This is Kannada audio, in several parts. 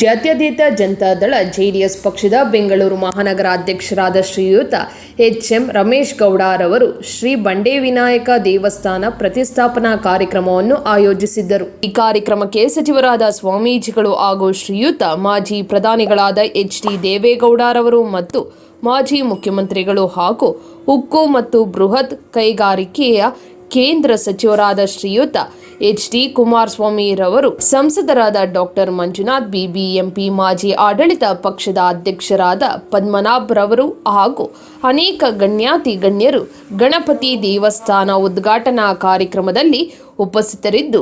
ಜಾತ್ಯತೀತ ಜನತಾದಳ ಜೆಡಿಎಸ್ ಪಕ್ಷದ ಬೆಂಗಳೂರು ಮಹಾನಗರ ಅಧ್ಯಕ್ಷರಾದ ಶ್ರೀಯುತ ಎಚ್ ಎಂ ರಮೇಶ್ ಗೌಡರವರು ಶ್ರೀ ಬಂಡೆ ವಿನಾಯಕ ದೇವಸ್ಥಾನ ಪ್ರತಿಷ್ಠಾಪನಾ ಕಾರ್ಯಕ್ರಮವನ್ನು ಆಯೋಜಿಸಿದ್ದರು. ಈ ಕಾರ್ಯಕ್ರಮಕ್ಕೆ ಸಚಿವರಾದ ಸ್ವಾಮೀಜಿಗಳು ಹಾಗೂ ಶ್ರೀಯುತ, ಮಾಜಿ ಪ್ರಧಾನಿಗಳಾದ ಎಚ್ ಡಿ ದೇವೇಗೌಡರವರು ಮತ್ತು ಮಾಜಿ ಮುಖ್ಯಮಂತ್ರಿಗಳು ಹಾಗೂ ಉಕ್ಕು ಮತ್ತು ಬೃಹತ್ ಕೈಗಾರಿಕೆಯ ಕೇಂದ್ರ ಸಚಿವರಾದ ಶ್ರೀಯುತ ಎಚ್ ಡಿ ಕುಮಾರಸ್ವಾಮಿರವರು, ಸಂಸದರಾದ ಡಾಕ್ಟರ್ ಮಂಜುನಾಥ್, ಬಿಬಿಎಂಪಿ ಮಾಜಿ ಆಡಳಿತ ಪಕ್ಷದ ಅಧ್ಯಕ್ಷರಾದ ಪದ್ಮನಾಭ್ ರವರು ಹಾಗೂ ಅನೇಕ ಗಣ್ಯಾತಿ ಗಣ್ಯರು ಗಣಪತಿ ದೇವಸ್ಥಾನ ಉದ್ಘಾಟನಾ ಕಾರ್ಯಕ್ರಮದಲ್ಲಿ ಉಪಸ್ಥಿತರಿದ್ದು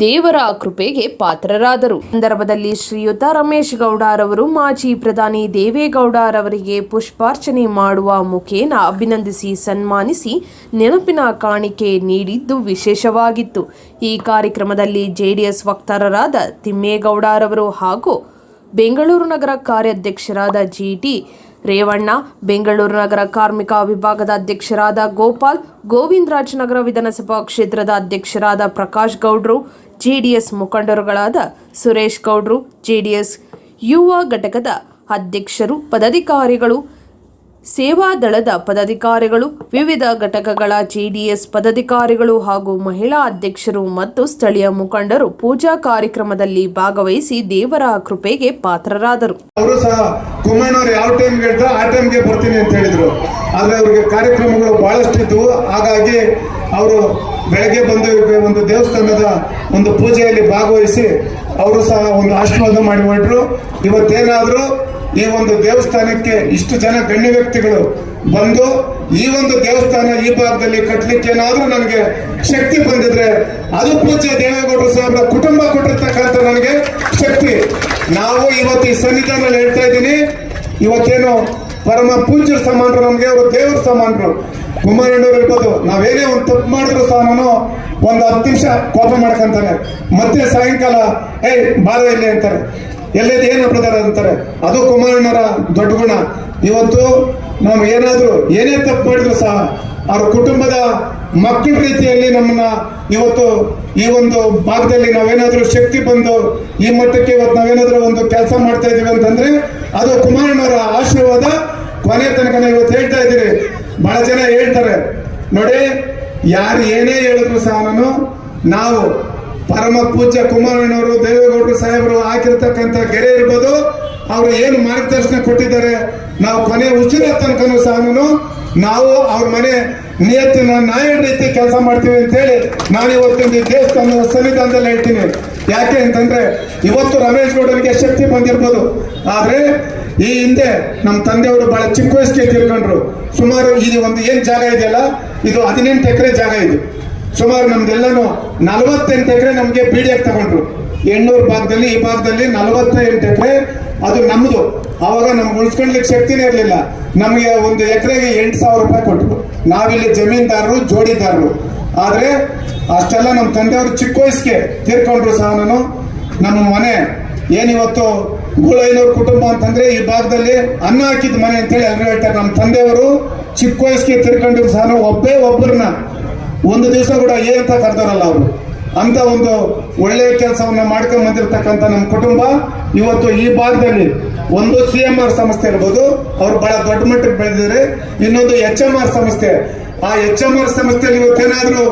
ದೇವರ ಕೃಪೆಗೆ ಪಾತ್ರರಾದರು. ಸಂದರ್ಭದಲ್ಲಿ ಶ್ರೀಯುತ ರಮೇಶ್ ಗೌಡರವರು, ಮಾಜಿ ಪ್ರಧಾನಿ ದೇವೇಗೌಡರವರಿಗೆ ಪುಷ್ಪಾರ್ಚನೆ ಮಾಡುವ ಮುಖೇನ ಅಭಿನಂದಿಸಿ ಸನ್ಮಾನಿಸಿ ನೆನಪಿನ ಕಾಣಿಕೆ ನೀಡಿದ್ದು ವಿಶೇಷವಾಗಿತ್ತು. ಈ ಕಾರ್ಯಕ್ರಮದಲ್ಲಿ ಜೆಡಿಎಸ್ ವಕ್ತಾರರಾದ ತಿಮ್ಮೇಗೌಡರವರು ಹಾಗೂ ಬೆಂಗಳೂರು ನಗರ ಕಾರ್ಯಾಧ್ಯಕ್ಷರಾದ ಜಿಟಿ ರೇವಣ್ಣ, ಬೆಂಗಳೂರು ನಗರ ಕಾರ್ಮಿಕ ವಿಭಾಗದ ಅಧ್ಯಕ್ಷರಾದ ಗೋಪಾಲ್ ಗೋವಿಂದರಾಜನಗರ ವಿಧಾನಸಭಾ ಕ್ಷೇತ್ರದ ಅಧ್ಯಕ್ಷರಾದ ಪ್ರಕಾಶ್ ಗೌಡ್ರು, ಜೆಡಿಎಸ್ ಮುಖಂಡರುಗಳಾದ ಸುರೇಶ್ ಗೌಡ್ರು, ಜೆಡಿಎಸ್ ಯುವ ಘಟಕದ ಅಧ್ಯಕ್ಷರು, ಪದಾಧಿಕಾರಿಗಳು ಸೇವಾದಳದ ಪದಾಧಿಕಾರಿಗಳು, ವಿವಿಧ ಘಟಕಗಳ ಜೆಡಿಎಸ್ ಪದಾಧಿಕಾರಿಗಳು ಹಾಗೂ ಮಹಿಳಾ ಅಧ್ಯಕ್ಷರು ಮತ್ತು ಸ್ಥಳೀಯ ಮುಖಂಡರು ಪೂಜಾ ಕಾರ್ಯಕ್ರಮದಲ್ಲಿ ಭಾಗವಹಿಸಿ ದೇವರ ಕೃಪೆಗೆ ಪಾತ್ರರಾದರು. ಅವರು ಸಹ ಯಾವ ಟೈಮ್ ಆ ಟೈಮ್ಗೆ ಬರ್ತೀನಿ ಅಂತ ಹೇಳಿದ್ರು. ಆದರೆ ಅವರಿಗೆ ಕಾರ್ಯಕ್ರಮಗಳು ಬಹಳಷ್ಟು ಇದ್ವು ಹಾಗಾಗಿ ಅವರು ಬೆಳಗ್ಗೆ ಬಂದು ಒಂದು ದೇವಸ್ಥಾನದ ಒಂದು ಪೂಜೆಯಲ್ಲಿ ಭಾಗವಹಿಸಿ ಅವರು ಸಹ ಒಂದು ಆಶೀರ್ವಾದ ಮಾಡಿ ಹೊರಟ್ರು. ಇವತ್ತೇನಾದ್ರೂ ಈ ಒಂದು ದೇವಸ್ಥಾನಕ್ಕೆ ಇಷ್ಟು ಜನ ಗಣ್ಯ ವ್ಯಕ್ತಿಗಳು ಬಂದು ಈ ಒಂದು ದೇವಸ್ಥಾನ ಈ ಭಾಗದಲ್ಲಿ ಕಟ್ಟಲಿಕ್ಕೆ ಏನಾದರೂ ನನಗೆ ಶಕ್ತಿ ಬಂದಿದ್ರೆ ಅದು ಪೂಜ್ಯ ದೇವೇಗೌಡರು ಸಾಹೇಬ್ರ ಕುಟುಂಬ ಕೊಟ್ಟಿರ್ತಕ್ಕಂಥ ನನಗೆ ಶಕ್ತಿ. ನಾವು ಇವತ್ತು ಈ ಸನ್ನಿಧಾನದಲ್ಲಿ ಹೇಳ್ತಾ ಇದ್ದೀನಿ, ಇವತ್ತೇನು ಪರಮ ಪೂಜ್ಯ ಸಮಾನರು ನಮಗೆ, ಅವರು ದೇವರ ಸಮಾನರು. ಕುಮಾರಣ್ಣವ್ರು ಇರ್ಬೋದು ನಾವೇನೇ ಒಂದು ತಪ್ಪು ಮಾಡಿದ್ರು ಸಹ ನಾನು ಒಂದು ಹತ್ತು ನಿಮಿಷ ಕೋಪ ಮಾಡ್ಕೊಂತಾರೆ. ಮತ್ತೆ ಸಾಯಂಕಾಲ, ಏಯ್, ಬಾರ ಇಲ್ಲಿ ಅಂತಾರೆ. ಎಲ್ಲೇದು ಏನು ಬ್ರದರ್ ಅಂತಾರೆ? ಅದು ಕುಮಾರಣ್ಣರ ದೊಡ್ಡ ಗುಣ. ಇವತ್ತು ನಾವು ಏನಾದರೂ ಏನೇ ತಪ್ಪು ಮಾಡಿದ್ರು ಸಹ, ಅವ್ರ ಕುಟುಂಬದ ಮಕ್ಕಳ ರೀತಿಯಲ್ಲಿ ನಮ್ಮನ್ನ ಇವತ್ತು ಈ ಒಂದು ಭಾಗದಲ್ಲಿ ನಾವೇನಾದ್ರೂ ಶಕ್ತಿ ಬಂದು ಈ ಮಟ್ಟಕ್ಕೆ ಇವತ್ತು ನಾವೇನಾದ್ರೂ ಒಂದು ಕೆಲಸ ಮಾಡ್ತಾ ಇದೀವಿ ಅಂತಂದ್ರೆ, ಅದು ಕುಮಾರಣ್ಣರ ಆಶೀರ್ವಾದ ಕೊನೆ ತನಕ ಇವತ್ತು ಹೇಳ್ತಾ ಇದ್ದೀರಿ. ಬಹಳ ಜನ ಹೇಳ್ತಾರೆ, ನೋಡಿ, ಯಾರು ಏನೇ ಹೇಳಿದ್ರು ಸಹ ನಾನು, ನಾವು ಪರಮ ಪೂಜ್ಯ ಕುಮಾರಣ್ಣವರು ದೇವೇಗೌಡರು ಸಾಹೇಬರು ಹಾಕಿರ್ತಕ್ಕಂಥ ಗೆರೆ ಇರ್ಬೋದು. ಅವರು ಏನು ಮಾರ್ಗದರ್ಶನ ಕೊಟ್ಟಿದ್ದಾರೆ, ನಾವು ಕೊನೆ ಉಸಿರ ತನಕನೂ ಸಹ ನಾವು ಅವ್ರ ಮನೆ ನಿಯತ್ತಿನ ನಾಯ ರೀತಿ ಕೆಲಸ ಮಾಡ್ತೀವಿ ಅಂತ ಹೇಳಿ ನಾನು ಇವತ್ತಿನ ದೇವಸ್ಥಾನ ದೇವಸ್ಥಾನದ ಸನ್ನಿಧಾನದಲ್ಲಿ ಹೇಳ್ತೀನಿ. ಯಾಕೆ ಅಂತಂದ್ರೆ, ಇವತ್ತು ರಮೇಶ್ ಗೌಡರಿಗೆ ಶಕ್ತಿ ಬಂದಿರ್ಬೋದು. ಆದ್ರೆ, ಈ ಹಿಂದೆ ನಮ್ಮ ತಂದೆಯವರು ಬಹಳ ಚಿಕ್ಕ ವಯಸ್ಸಿಗೆ ತಿಳ್ಕೊಂಡ್ರು. ಸುಮಾರು ಇದು ಒಂದು ಏನ್ ಜಾಗ ಇದೆಯಲ್ಲ? ಇದು ಹದಿನೆಂಟು ಎಕರೆ ಜಾಗ ಇದು. ಸುಮಾರು ನಮ್ದೆಲ್ಲಾನು ನಲವತ್ತೆಂಟು ಎಕರೆ ನಮ್ಗೆ ಎಫ್ ತಗೊಂಡ್ರು. ಎಣ್ಣೂರು ಭಾಗದಲ್ಲಿ, ಈ ಭಾಗದಲ್ಲಿ ನಲವತ್ತೆಂಟು ಎಕರೆ ಅದು ನಮ್ದು. ಅವಾಗ ನಮ್ಗೆ ಉಳಿಸ್ಕೊಳ್ಲಿಕ್ಕೆ ಶಕ್ತಿನೇ ಇರಲಿಲ್ಲ. ನಮಗೆ ಒಂದು ಎಕರೆಗೆ ಎಂಟು ಸಾವಿರ ರೂಪಾಯಿ ಕೊಟ್ಟರು ನಾವಿಲ್ಲಿ ಜಮೀನ್ದಾರರು, ಜೋಡಿದಾರರು. ಆದರೆ ಅಷ್ಟೆಲ್ಲ ನಮ್ಮ ತಂದೆಯವರು ಚಿಕ್ಕ ವಯಸ್ಸಿಗೆ ತೀರ್ಕೊಂಡ್ರು ಸಹ ನಾನು. ನಮ್ಮ ಮನೆ ಏನಿವತ್ತು ಗುಳೈನವ್ರ ಕುಟುಂಬ ಅಂತಂದ್ರೆ ಈ ಭಾಗದಲ್ಲಿ ಅನ್ನ ಹಾಕಿದ ಮನೆ ಅಂತೇಳಿ ಎಲ್ಲರೂ ಹೇಳ್ತಾರೆ. ನಮ್ಮ ತಂದೆಯವರು ಚಿಕ್ಕ ವಯಸ್ಸಿಗೆ ತಿರ್ಕೊಂಡಿದ್ರು ಸಹ ಒಬ್ಬೇ ಒಬ್ಬರನ್ನ ಒಂದು ದಿವಸ ಕೂಡ ಏನು ಅಂತ ಕರ್ತಾರಲ್ಲ ಅವರು. ಅಂತ ಒಂದು ಒಳ್ಳೆಯ ಕೆಲಸವನ್ನ ಮಾಡ್ಕೊಂಡ್ ಬಂದಿರತಕ್ಕಂತ ನಮ್ಮ ಕುಟುಂಬ ಇವತ್ತು ಈ ಭಾಗದಲ್ಲಿ ಒಂದು ಸಿ ಎಂ ಆರ್ ಸಂಸ್ಥೆ ಇರ್ಬೋದು. ಅವ್ರು ಬಹಳ ದೊಡ್ಡ ಮಟ್ಟಕ್ಕೆ ಬೆಳೆದಿದ್ದಾರೆ. ಇನ್ನೊಂದು ಎಚ್ ಎಂ ಆರ್ ಸಂಸ್ಥೆ. ಆ ಎಚ್ ಎಂ ಆರ್ ಸಂಸ್ಥೆಯಲ್ಲಿ ಇವತ್ತೇನಾದರೂ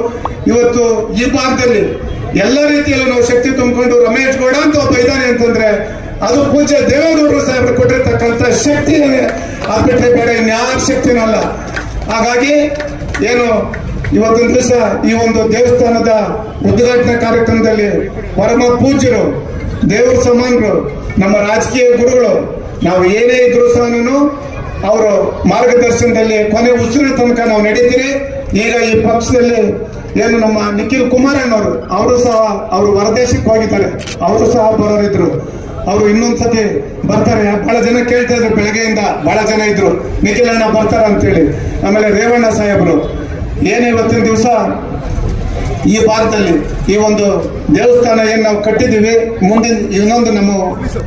ಇವತ್ತು ಈ ಭಾಗದಲ್ಲಿ ಎಲ್ಲ ರೀತಿಯಲ್ಲೂ ನಾವು ಶಕ್ತಿ ತುಂಬಿಕೊಂಡು ರಮೇಶ್ ಗೌಡ ಅಂತ ಒಬ್ಬ ಇದ್ದಾನೆ ಅಂತಂದ್ರೆ ಅದು ಪೂಜೆ ದೇವೇಗೌಡರು ಸಾಹೇಬರು ಕೊಟ್ಟಿರ್ತಕ್ಕಂಥ ಶಕ್ತಿ ಆ ಬಿಟ್ಟರೆ ಇನ್ಯಾವ ಶಕ್ತಿನೂ ಅಲ್ಲ. ಹಾಗಾಗಿ ಏನು ಇವತ್ತೊಂದು ದಿವಸ ಈ ಒಂದು ದೇವಸ್ಥಾನದ ಉದ್ಘಾಟನಾ ಕಾರ್ಯಕ್ರಮದಲ್ಲಿ ಪರಮ ಪೂಜ್ಯರು, ದೇವರ ಸಮಾನರು, ನಮ್ಮ ರಾಜಕೀಯ ಗುರುಗಳು, ನಾವು ಏನೇ ಇದ್ರು ಸಹ ಅವರು ಮಾರ್ಗದರ್ಶನದಲ್ಲಿ ಕೊನೆ ಉಸಿರಿನ ತನಕ ನಾವು ನಡೀತೀರಿ. ಈಗ ಈ ಪಕ್ಷದಲ್ಲಿ ಏನು ನಮ್ಮ ನಿಖಿಲ್ ಕುಮಾರಣ್ಣವರು, ಅವರು ಸಹ ಅವರು ಹೊರದೇಶಕ್ಕೆ ಹೋಗಿದ್ದಾರೆ. ಅವರು ಸಹ ಬರೋರಿದ್ರು. ಅವರು ಇನ್ನೊಂದ್ಸತಿ ಬರ್ತಾರೆ. ಬಹಳ ಜನ ಕೇಳ್ತಾ ಇದ್ರು ಬೆಳಗ್ಗೆಯಿಂದ. ಬಹಳ ಜನ ಇದ್ರು. ನಿಖಿಲ್ ಅಣ್ಣ ಬರ್ತಾರ ಅಂತೇಳಿ ಆಮೇಲೆ ರೇವಣ್ಣ ಸಾಹೇಬರು. ಏನು ಇವತ್ತಿನ ದಿವಸ? ಈ ಭಾಗದಲ್ಲಿ ಈ ಒಂದು ದೇವಸ್ಥಾನ ಏನು ನಾವು ಕಟ್ಟಿದ್ದೀವಿ, ಮುಂದಿನ ಇನ್ನೊಂದು ನಮ್ಮ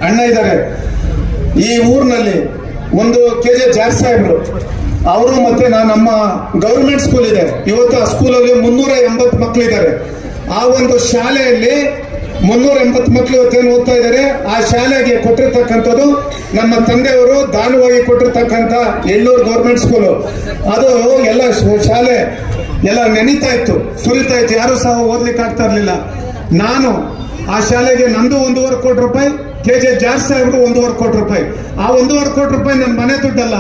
ಅಣ್ಣ ಇದ್ದಾರೆ. ಈ ಊರಿನಲ್ಲಿ ಒಂದು ಕೆ ಜೆ ಜಾರ್ ಸಾಹೇಬ್ರು, ಅವರು ಮತ್ತೆ ನಾನು ನಮ್ಮ ಗೌರ್ಮೆಂಟ್ ಸ್ಕೂಲ್ ಇದೆ. ಇವತ್ತು ಆ ಸ್ಕೂಲಲ್ಲಿ ಮುನ್ನೂರ ಎಂಬತ್ತು ಮಕ್ಕಳಿದ್ದಾರೆ ಆ ಒಂದು ಶಾಲೆಯಲ್ಲಿ ಮುನ್ನೂರ ಎಂಬತ್ತು ಮಕ್ಕಳು ಇವತ್ತೇನು ಓದ್ತಾ ಇದ್ದಾರೆ. ಆ ಶಾಲೆಗೆ ಕೊಟ್ಟಿರ್ತಕ್ಕಂಥದ್ದು ನಮ್ಮ ತಂದೆಯವರು ದಾನವಾಗಿ ಕೊಟ್ಟಿರ್ತಕ್ಕಂಥ ಎಳ್ಳೂರು ಗೌರ್ಮೆಂಟ್ ಸ್ಕೂಲು ಅದು ಎಲ್ಲ ಶಾಲೆ ಎಲ್ಲ ನೆನೀತಾ ಇತ್ತು, ಸುರಿತಾ ಇತ್ತು. ಯಾರು ಸಹ ಓದ್ಲಿಕ್ಕೆ ಆಗ್ತಾ ಇರಲಿಲ್ಲ. ನಾನು ಆ ಶಾಲೆಗೆ ನಂದು ಒಂದೂವರೆ ಕೋಟಿ ರೂಪಾಯಿ ಕೆ ಜೆ ಜಾರ್ಜ್ ಸಾಹೇಬ್ರು ಒಂದೂವರೆ ಕೋಟಿ ರೂಪಾಯಿ. ಆ ಒಂದೂವರೆ ಕೋಟಿ ರೂಪಾಯಿ ನನ್ನ ಮನೆ ದುಡ್ಡಲ್ಲ.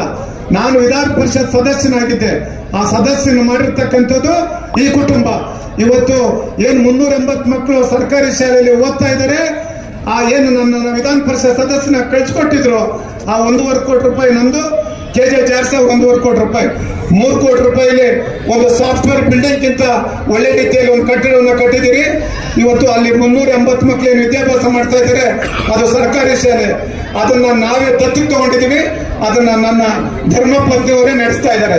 ನಾನು ವಿಧಾನ ಪರಿಷತ್ ಸದಸ್ಯನಾಗಿದ್ದೆ. ಆ ಸದಸ್ಯನ ಮಾಡಿರ್ತಕ್ಕಂಥದ್ದು ಈ ಕುಟುಂಬ. ಇವತ್ತು ಏನು ಮುನ್ನೂರ ಎಂಬತ್ತು ಮಕ್ಕಳು ಸರ್ಕಾರಿ ಶಾಲೆಯಲ್ಲಿ ಓದ್ತಾ ಇದ್ದಾರೆ, ಆ ಏನು ನನ್ನ ವಿಧಾನ ಪರಿಷತ್ ಸದಸ್ಯನ ಕಳಿಸ್ಕೊಟ್ಟಿದ್ರು, ಆ ಒಂದೂವರೆ ಕೋಟಿ ರೂಪಾಯಿ ನಂದು ಕೆ ಜೆ ಜಾರ್ಜ್ ಸಾಹೇಬ್ ಒಂದೂವರೆ ಕೋಟಿ ರೂಪಾಯಿ. ಮೂರು ಕೋಟಿ ರೂಪಾಯಿಗೆ ಒಂದು ಸಾಫ್ಟ್ವೇರ್ ಬಿಲ್ಡಿಂಗ್ಗಿಂತ ಒಳ್ಳೆ ರೀತಿಯಲ್ಲಿ ಒಂದು ಕಟ್ಟಡವನ್ನು ಕಟ್ಟಿದ್ದೀರಿ. ಇವತ್ತು ಅಲ್ಲಿ ಮುನ್ನೂರ ಎಂಬತ್ತು ಮಕ್ಕಳು ಏನು ವಿದ್ಯಾಭ್ಯಾಸ ಮಾಡ್ತಾ ಇದ್ದಾರೆ. ಅದು ಸರ್ಕಾರಿ ಶಾಲೆ. ಅದನ್ನ ನಾವೇ ದತ್ತು ತಗೊಂಡಿದ್ದೀವಿ. ಅದನ್ನ ನನ್ನ ಧರ್ಮಪತ್ನಿಯವರೇ ನಡೆಸ್ತಾ ಇದ್ದಾರೆ.